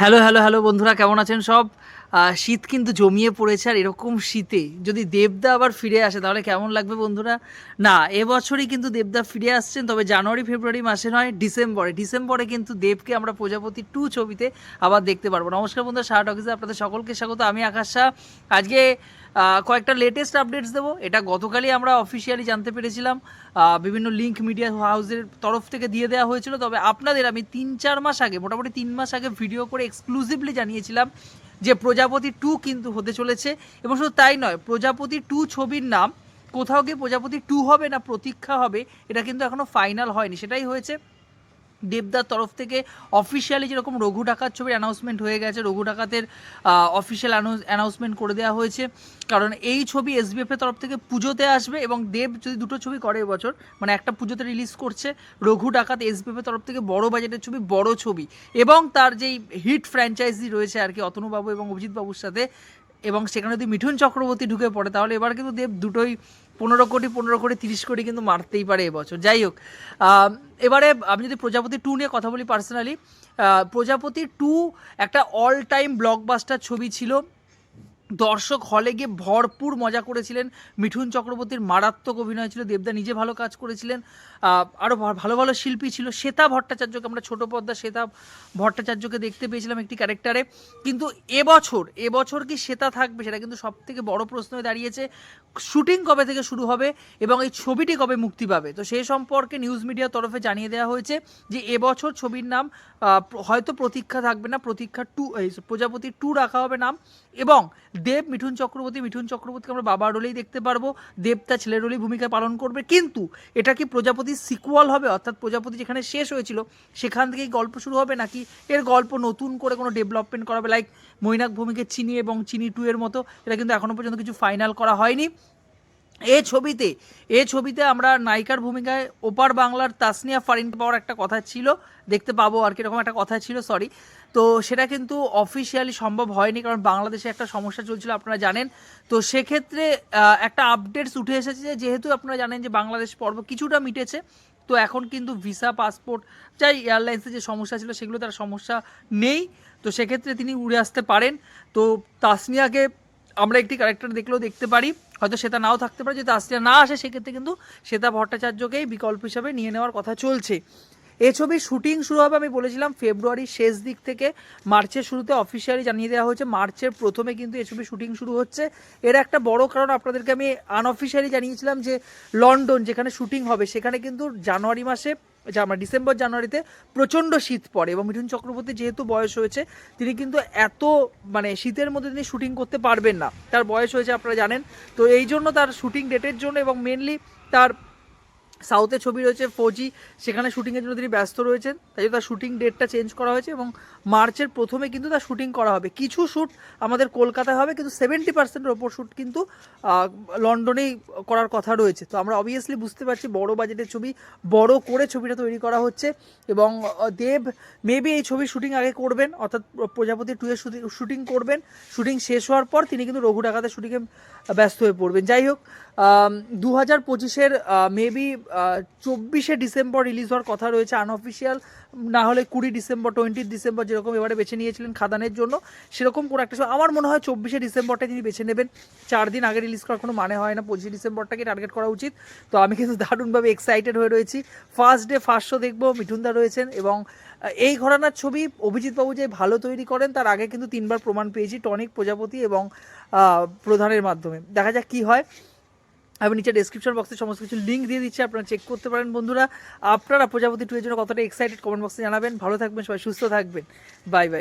Hello hello hello বন্ধুরা কেমন আছেন সব? শীত কিন্তু জমিয়ে পড়েছে আর এরকম শীতে। যদি দেবদা আবার ফিরে আসে, তাহলে কেমন লাগবে বন্ধুরা? না, এবছরই কিন্তু দেবদা ফিরে আসছেন, তবে জানুয়ারি, ফেব্রুয়ারি মাসে নয়, ডিসেম্বরে। ডিসেম্বরে কিন্তু দেবকে আমরা প্রজাপতি টু ছবিতে আবার দেখতে পারব। নমস্কার বন্ধুরা শার্ট অফিসে আপনাদের সকলকে স্বাগত। আমি আকাশ শাহ। আজকে কয়েকটা লেটেস্ট আপডেটস দেবো। এটা গতকালই আমরা অফিসিয়ালি জানতে পেরেছিলাম। বিভিন্ন লিঙ্ক মিডিয়া হাউসের তরফ থেকে দিয়ে দেওয়া হয়েছিল। তবে আপনাদের আমি তিন, চার মাস আগে, মোটামুটি তিন মাস আগে ভিডিও করে এক্সক্লুসিভলি জানিয়েছিলাম যে প্রজাপতি টু কিন্তু হতে চলেছে এবং শুধু তাই নয়, প্রজাপতি টু ছবির নাম কোথাও গিয়ে প্রজাপতি টু হবে না, প্রতীক্ষা হবে, এটা কিন্তু এখনও ফাইনাল হয়নি। সেটাই হয়েছে দেবদার তরফ থেকে অফিসিয়ালি যেরকম রঘু ডাকাত ছবির অ্যানাউন্সমেন্ট হয়ে গেছে, রঘু ডাকাতের অফিসিয়াল অ্যানাউন্সমেন্ট করে দেওয়া হয়েছে। কারণ এই ছবি এসবিএফ এর তরফ থেকে পুজোতে আসবে এবং দেব যদি দুটো ছবি করে এবছর মানে একটা পুজোতে রিলিজ করছে, রঘু ডাকাত এসবিএফ এর তরফ থেকে বড় বাজেটের ছবি, বড় ছবি। এবং তার যেই হিট ফ্র্যাঞ্চাইজি রয়েছে আর কি, অতনুবাবু এবং অভিজিৎ বাবুর সাথে এবং সেখানে যদি মিঠুন চক্রবর্তী ঢুকে পড়ে, তাহলে এবার কিন্তু দেব দুটোই পনেরো কোটি পনেরো কোটি, তিরিশ কোটি কিন্তু মারতেই পারে এবছর। যাই হোক এবারে আমি যদি প্রজাপতি টু নিয়ে কথা বলি পার্সোনালি প্রজাপতি টু একটা অল টাইম ব্লকবাস্টার ছবি ছিল। দর্শক হলে গিয়ে ভরপুর মজা করেছিলেন। মিঠুন চক্রবর্তীর মারাত্মক অভিনয় ছিল। দেবদা নিজে ভালো কাজ করেছিলেন। আরও ভালো ভালো শিল্পী ছিল। শ্বেতা ভট্টাচার্যকে আমরা ছোট পর্দা শ্বেতা ভট্টাচার্যকে দেখতে পেয়েছিলাম একটি ক্যারেক্টারে। কিন্তু এবছর এবছর কি শ্বেতা থাকবে সেটা কিন্তু সব থেকে বড় প্রশ্ন হয়ে দাঁড়িয়েছে। শুটিং কবে থেকে শুরু হবে এবং এই ছবিটি কবে মুক্তি পাবে? তো সেই সম্পর্কে নিউজ মিডিয়ার তরফে জানিয়ে দেওয়া হয়েছে যে এবছর ছবির নাম হয়তো প্রতীক্ষা থাকবে না। প্রতীক্ষা টু প্রজাপতি টু রাখা হবে নাম এবং দেব, মিঠুন চক্রবর্তী, মিঠুন চক্রবর্তীকে আমরা বাবার রোলেই দেখতে পারব। দেব তার ছেলের রোলেই ভূমিকা পালন করবে। কিন্তু এটা কি প্রজাপতির সিকুয়াল হবে? অর্থাৎ প্রজাপতি যেখানে শেষ হয়েছিল, সেখান থেকেই গল্প শুরু হবে নাকি এর গল্প নতুন করে কোনো ডেভেলপমেন্ট করাবে? লাইক মৈনাক ভূমিকে চিনি এবং চিনি টু এর মতো এটা কিন্তু এখনও পর্যন্ত কিছু ফাইনাল করা হয়নি। এ ছবিতে এ ছবিতে আমরা নায়িকার ভূমিকায় ওপার বাংলার তাসনিয়া ফারিন পাওয়ার একটা কথা ছিল। দেখতে পাবো আর কি এরকম একটা কথা ছিল সরি তো সেটা কিন্তু অফিসিয়ালি সম্ভব হয়নি, কারণ বাংলাদেশে একটা সমস্যা চলছিল, আপনারা জানেন। তো সেক্ষেত্রে একটা আপডেটস উঠে এসেছে যে, যেহেতু আপনারা জানেন যে বাংলাদেশ পর্ব কিছুটা মিটেছে, তো এখন কিন্তু ভিসা পাসপোর্ট যাই এয়ারলাইন্সের যে সমস্যা ছিল, সেগুলো তার সমস্যা নেই। তো সেক্ষেত্রে তিনি উড়ে আসতে পারেন। তো তাসনিয়াকে আমরা একটি ক্যারেক্টার দেখলেও দেখতে পারি। হয়তো সেটা নাও থাকতে পারে, যদি তাসনিয়া না আসে, সেক্ষেত্রে কিন্তু শ্বেতা ভট্টাচার্যকেই বিকল্প হিসাবে নিয়ে নেওয়ার কথা চলছে। এ ছবির শুটিং শুরু হবে, আমি বলেছিলাম, ফেব্রুয়ারির শেষ দিক থেকে। মার্চের শুরুতে অফিসিয়ালি জানিয়ে দেওয়া হয়েছে, মার্চের প্রথমে কিন্তু এ ছবির শুটিং শুরু হচ্ছে। এর একটা বড় কারণ আপনাদেরকে আমি আনঅফিসিয়ালি জানিয়েছিলাম যে, লন্ডন যেখানে শুটিং হবে, সেখানে কিন্তু জানুয়ারি মাসে আমরা ডিসেম্বর জানুয়ারিতে প্রচণ্ড শীত পড়ে এবং মিঠুন চক্রবর্তী যেহেতু বয়স হয়েছে, তিনি কিন্তু এত মানে শীতের মধ্যে তিনি শুটিং করতে পারবেন না। তার বয়স হয়েছে, আপনারা জানেন। তো এই জন্য তার শুটিং ডেটের জন্য এবং মেনলি তার সাউথে ছবি রয়েছে ফৌজি সেখানে শুটিংয়ের জন্য তিনি ব্যস্ত রয়েছেন। তাই জন্য তার শুটিং ডেটটা চেঞ্জ করা হয়েছে এবং মার্চের প্রথমে কিন্তু তার শুটিং করা হবে। কিছু শ্যুট আমাদের কলকাতায় হবে, কিন্তু সেভেন্টি পার্সেন্টের ওপর শ্যুট কিন্তু লন্ডনেই করার কথা রয়েছে। তো আমরা অবভিয়াসলি বুঝতে পারছি বড় বাজেটের ছবি, বড় করে ছবিটা তৈরি করা হচ্ছে এবং দেব মেবি এই ছবির শুটিং আগে করবেন, অর্থাৎ প্রজাপতি টু এর শুটিং করবেন। শুটিং শেষ হওয়ার পর তিনি কিন্তু রঘু ডাকাতের শুটিংয়ে ব্যস্ত হয়ে পড়বেন। যাই হোক দু হাজার পঁচিশের মেবি চব্বিশে ডিসেম্বর রিলিজ হওয়ার কথা রয়েছে আনঅফিসিয়াল না হলে কুড়ি ডিসেম্বর টোয়েন্টি ডিসেম্বর যেরকম এবারে বেছে নিয়েছিলেন খাদানের জন্য, সেরকম কোনো একটা আমার মনে হয় চব্বিশে ডিসেম্বরটা তিনি বেছে নেবেন। চার দিন আগে রিলিজ করার কোনো মানে হয় না, পঁচিশে ডিসেম্বরটাকে টার্গেট করা উচিত। তো আমি কিন্তু দারুণভাবে এক্সাইটেড হয়ে রয়েছি। ফার্স্ট ডে ফার্স্ট শো দেখব মিঠুনদা রয়েছেন এবং এই ঘরানার ছবি অভিজিৎবাবু যে ভালো তৈরি করেন, তার আগে কিন্তু তিনবার প্রমাণ পেয়েছি টনিক প্রজাপতি এবং প্রধানের মাধ্যমে। দেখা যাক কি হয়। আমি নিচে ডিসক্রিপশন বক্সে সমস্ত কিছু লিঙ্ক দিয়ে দিচ্ছি, আপনারা চেক করতে পারেন। বন্ধুরা, আপনারা প্রজাপতি টু এর জন্য কতটা এক্সাইটেড কমেন্ট বক্সে জানাবেন। ভালো থাকবেন, সবাই সুস্থ থাকবেন। Bye bye